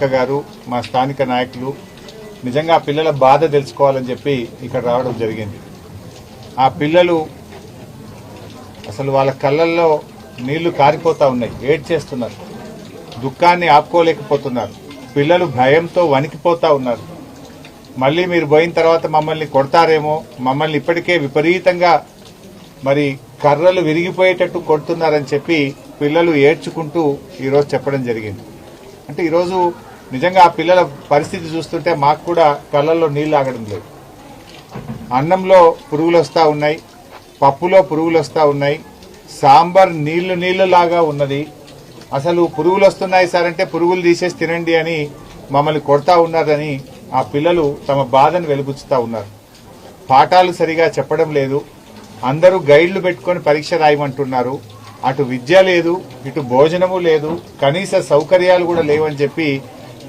అక్క గారు మా స్థానిక నాయకులు నిజంగా పిల్లల బాధ తెలుసుకోవాలని చెప్పి ఇక్కడ రావడం జరిగింది. ఆ పిల్లలు అసలు వాళ్ళ కళ్ళల్లో నీళ్ళు కారిపోతా ఉన్నాయి ఏడ్ చేస్తున్నారు దుఃఖాన్ని ఆపుకోలేకపోతున్నారు పిల్లలు భయంతో వణికిపోతా ఉన్నారు. మళ్ళీ మీరు పోయిన తర్వాత మమ్మల్ని కొడతారేమో మమ్మల్ని ఇప్పటికే విపరీతంగా మరి కర్రలు విరిగిపోయేటట్టు కొడుతున్నారని చెప్పి పిల్లలు ఏడ్చుకుంటూ ఈరోజు చెప్పడం జరిగింది. అంటే ఈరోజు నిజంగా ఆ పిల్లల పరిస్థితి చూస్తుంటే మాకు కూడా కళ్ళల్లో నీళ్ళు ఆగడం లేదు. అన్నంలో పురుగులు వస్తూ ఉన్నాయి పప్పులో పురుగులు వస్తూ ఉన్నాయి సాంబార్ నీళ్ళు నీళ్ళలాగా ఉన్నది. అసలు పురుగులు వస్తున్నాయి సార్ అంటే పురుగులు తీసేసి తినండి అని మమ్మల్ని కొడతా ఉన్నారని ఆ పిల్లలు తమ బాధను వెలుగుచ్చుతా ఉన్నారు. పాఠాలు సరిగా చెప్పడం లేదు. అందరూ గైడ్లు పెట్టుకొని పరీక్ష రాయమంటున్నారు. అటు విద్య లేదు ఇటు భోజనము లేదు కనీస సౌకర్యాలు కూడా లేవని చెప్పి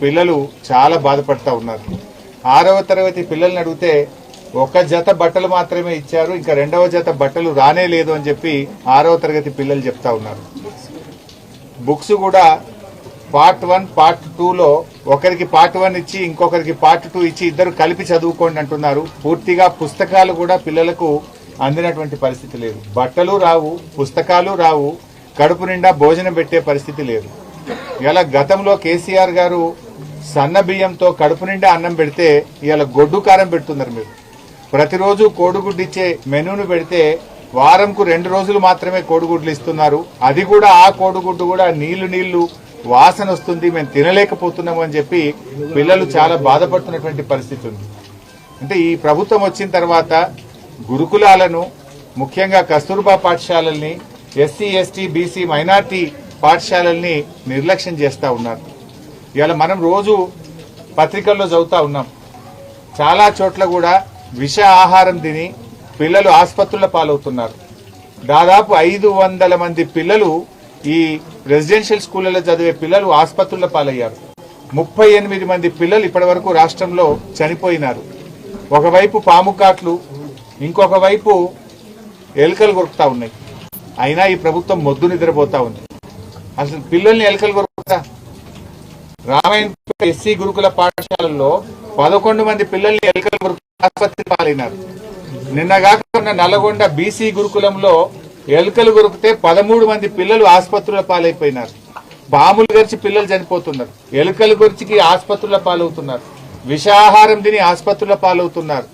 పిల్లలు చాలా బాధపడతా ఉన్నారు. ఆరవ తరగతి పిల్లల్ని అడిగితే ఒక జత బట్టలు మాత్రమే ఇచ్చారు ఇంకా రెండవ జత బట్టలు రానే లేదు అని చెప్పి ఆరవ తరగతి పిల్లలు చెప్తా ఉన్నారు. బుక్స్ కూడా పార్ట్ వన్ పార్ట్ టూలో ఒకరికి పార్ట్ వన్ ఇచ్చి ఇంకొకరికి పార్ట్ టూ ఇచ్చి ఇద్దరు కలిపి చదువుకోండి అంటున్నారు. పూర్తిగా పుస్తకాలు కూడా పిల్లలకు అందినటువంటి పరిస్థితి లేదు. బట్టలు రావు పుస్తకాలు రావు కడుపు నిండా భోజనం పెట్టే పరిస్థితి లేదు. ఇలా గతంలో కేసీఆర్ గారు సన్న బియ్యంతో కడుపు నిండా అన్నం పెడితే ఇవాళ గొడ్డు కారం పెడుతున్నారు మీరు. ప్రతిరోజు కోడిగుడ్డు ఇచ్చే మెనూను పెడితే వారంకు రెండు రోజులు మాత్రమే కోడిగుడ్లు ఇస్తున్నారు. అది కూడా ఆ కోడిగుడ్డు కూడా నీళ్ళు నీళ్ళు వాసన వస్తుంది మేము తినలేకపోతున్నాము అని చెప్పి పిల్లలు చాలా బాధపడుతున్నటువంటి పరిస్థితి ఉంది. అంటే ఈ ప్రభుత్వం వచ్చిన తర్వాత గురుకులాలను ముఖ్యంగా కస్తూర్బా పాఠశాలల్ని ఎస్సీ ఎస్టీ బీసీ మైనార్టీ పాఠశాలల్ని నిర్లక్ష్యం చేస్తూ ఉన్నారు. ఇవాళ మనం రోజు పత్రికల్లో చదువుతూ ఉన్నాం. చాలా చోట్ల కూడా విష ఆహారం తిని పిల్లలు ఆసుపత్రుల పాలవుతున్నారు. దాదాపు ఐదు వందల మంది పిల్లలు ఈ రెసిడెన్షియల్ స్కూళ్ళలో చదివే పిల్లలు ఆసుపత్రుల పాలయ్యారు. ముప్పై ఎనిమిది మంది పిల్లలు ఇప్పటి వరకు రాష్ట్రంలో చనిపోయినారు. ఒకవైపు పాము కాట్లు ఇంకొక వైపు ఎలుకలు కొరుకుతా ఉన్నాయి. అయినా ఈ ప్రభుత్వం మొద్దు నిద్రపోతా ఉంది. అసలు పిల్లల్ని ఎలుకలు కొరుకుతా? రామాయణ ఎస్సీ గురుకుల పాఠశాలల్లో పదకొండు మంది పిల్లల్ని ఎలుకలు ఆసుపత్రి పాలైనారు. నిన్న ఉన్న నల్గొండ బీసీ గురుకులంలో ఎలుకలు గురికితే పదమూడు మంది పిల్లలు ఆసుపత్రుల పాలైపోయినారు. బాములు గరిచి పిల్లలు చనిపోతున్నారు. ఎలుకలు గరిచికి ఆసుపత్రుల పాలవుతున్నారు. విషాహారం తిని ఆసుపత్రుల పాలవుతున్నారు.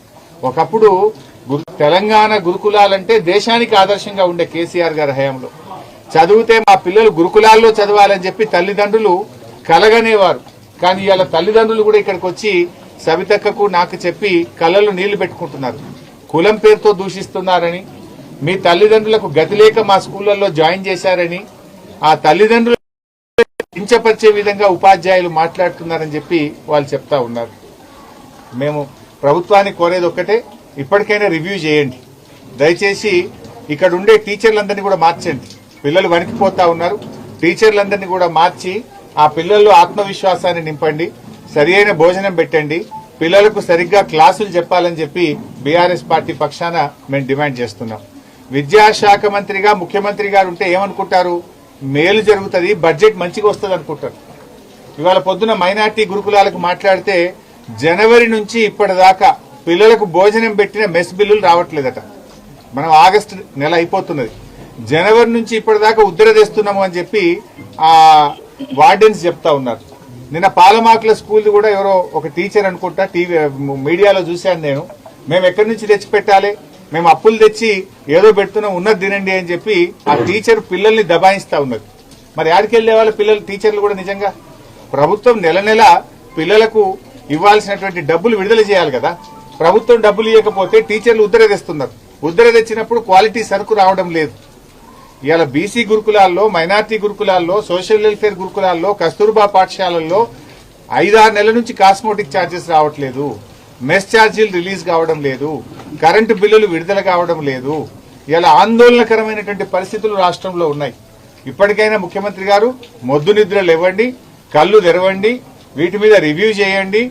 ఒకప్పుడు తెలంగాణ గురుకులాలంటే దేశానికి ఆదర్శంగా ఉండే కేసీఆర్ గారి హయాంలో. చదివితే మా పిల్లలు గురుకులాల్లో చదవాలని చెప్పి తల్లిదండ్రులు కలగనేవారు. కానీ ఇవాళ తల్లిదండ్రులు కూడా ఇక్కడికి వచ్చి సవితక్కకు నాకు చెప్పి కళ్ళలో నీళ్ళు పెట్టుకుంటున్నారు. కులం పేరుతో దూషిస్తున్నారని మీ తల్లిదండ్రులకు గతి లేక మా స్కూళ్ళల్లో జాయిన్ చేశారని ఆ తల్లిదండ్రులు కించపరిచే విధంగా ఉపాధ్యాయులు మాట్లాడుతున్నారని చెప్పి వాళ్ళు చెప్తా ఉన్నారు. మేము ప్రభుత్వాన్ని కోరేది ఒక్కటే ఇప్పటికైనా రివ్యూ చేయండి. దయచేసి ఇక్కడ ఉండే టీచర్లందరినీ కూడా మార్చండి. పిల్లలు వణికిపోతా ఉన్నారు. టీచర్లందరినీ కూడా మార్చి ఆ పిల్లల్లో ఆత్మవిశ్వాసాన్ని నింపండి సరి అయిన భోజనం పెట్టండి పిల్లలకు సరిగ్గా క్లాసులు చెప్పాలని చెప్పి బీఆర్ఎస్ పార్టీ పక్షాన మేము డిమాండ్ చేస్తున్నాం. విద్యాశాఖ మంత్రిగా ముఖ్యమంత్రి గారు ఉంటే ఏమనుకుంటారు? మేలు జరుగుతుంది బడ్జెట్ మంచిగా వస్తుంది అనుకుంటారు. ఇవాళ పొద్దున మైనార్టీ గురుకులాలకు మాట్లాడితే జనవరి నుంచి ఇప్పటిదాకా పిల్లలకు భోజనం పెట్టిన మెస్ బిల్లులు రావట్లేదట. మనం ఆగస్టు నెల అయిపోతున్నది. జనవరి నుంచి ఇప్పటిదాకా ఉద్దర తెస్తున్నాము అని చెప్పి ఆ వార్డెన్స్ చెప్తా ఉన్నారు. నిన్న పాలమాకుల స్కూల్ కూడా ఎవరో ఒక టీచర్ అనుకుంటా టీవీ మీడియాలో చూశాను నేను. మేము ఎక్కడి నుంచి తెచ్చి పెట్టాలి? మేము అప్పులు తెచ్చి ఏదో పెడుతున్నాం ఉన్నది తినండి అని చెప్పి ఆ టీచర్ పిల్లల్ని దబాయిస్తా ఉన్నది. మరి ఆడికి వెళ్ళే వాళ్ళ పిల్లలు టీచర్లు కూడా నిజంగా? ప్రభుత్వం నెల నెల పిల్లలకు ఇవ్వాల్సినటువంటి డబ్బులు విడుదల చేయాలి కదా. ప్రభుత్వం డబ్బులు ఇవ్వకపోతే టీచర్లు ఉద్దర తెస్తున్నారు ఉద్దర తెచ్చినప్పుడు క్వాలిటీ సరుకు రావడం లేదు. ఇవాళ బీసీ గురుకులాల్లో మైనార్టీ గురుకులాల్లో సోషల్ వెల్ఫేర్ గురుకులాల్లో కస్తూర్బా పాఠశాలల్లో ఐదారు నెలల నుంచి కాస్మోటిక్ ఛార్జెస్ రావట్లేదు. మెస్ ఛార్జీలు రిలీజ్ కావడం లేదు. కరెంటు బిల్లులు విడుదల కావడం లేదు. ఇలా ఆందోళనకరమైనటువంటి పరిస్థితులు రాష్ట్రంలో ఉన్నాయి. ఇప్పటికైనా ముఖ్యమంత్రి గారు మొద్దు నిద్రలు ఇవ్వండి కళ్ళు తెరవండి వీటి మీద రివ్యూ చేయండి.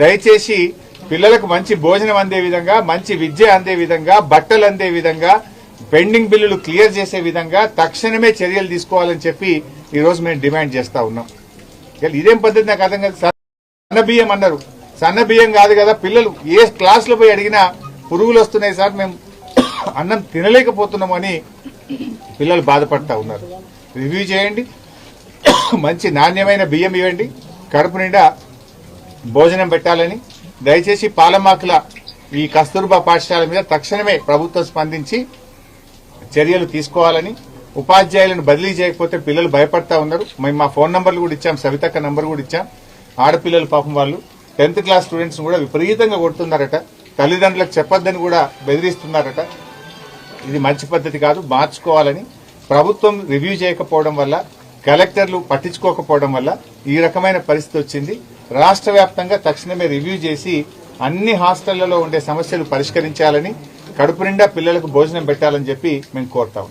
దయచేసి పిల్లలకు మంచి భోజనం అందే విధంగా మంచి విద్య అందే విధంగా బట్టలు అందే విధంగా పెండింగ్ బిల్లులు క్లియర్ చేసే విధంగా తక్షణమే చర్యలు తీసుకోవాలని చెప్పి ఈరోజు మేము డిమాండ్ చేస్తా ఉన్నాం. ఇదేం పద్ధతి నాకు అర్థం కాదు. సన్న బియ్యం అన్నారు. సన్న బియ్యం కాదు కదా పిల్లలు ఏ క్లాస్లో పోయి అడిగినా పురుగులు వస్తున్నాయి సార్ మేము అన్నం తినలేకపోతున్నామని పిల్లలు బాధపడతా ఉన్నారు. రివ్యూ చేయండి. మంచి నాణ్యమైన బియ్యం ఇవ్వండి. కడుపు నిండా భోజనం పెట్టాలని. దయచేసి పాలమాకుల ఈ కస్తూర్బా పాఠశాల మీద తక్షణమే ప్రభుత్వం స్పందించి చర్యలు తీసుకోవాలని ఉపాధ్యాయులను బదిలీ చేయకపోతే పిల్లలు భయపడతా ఉన్నారు. మేము మా ఫోన్ నంబర్లు కూడా ఇచ్చాం సవితక్క నంబర్ కూడా ఇచ్చాం. ఆడపిల్లలు పాపం వాళ్ళు టెన్త్ క్లాస్ స్టూడెంట్స్ కూడా విపరీతంగా కొడుతున్నారట. తల్లిదండ్రులకు చెప్పొద్దని కూడా బెదిరిస్తున్నారట. ఇది మంచి పద్ధతి కాదు మార్చుకోవాలని ప్రభుత్వం రివ్యూ చేయకపోవడం వల్ల కలెక్టర్లు పట్టించుకోకపోవడం వల్ల ఈ రకమైన పరిస్థితి వచ్చింది. రాష్ట్ర వ్యాప్తంగా తక్షణమే రివ్యూ చేసి అన్ని హాస్టళ్ళలో ఉండే సమస్యలు పరిష్కరించాలని కడుపు నిండా పిల్లలకు భోజనం పెట్టాలని చెప్పి మేము కోరుతాం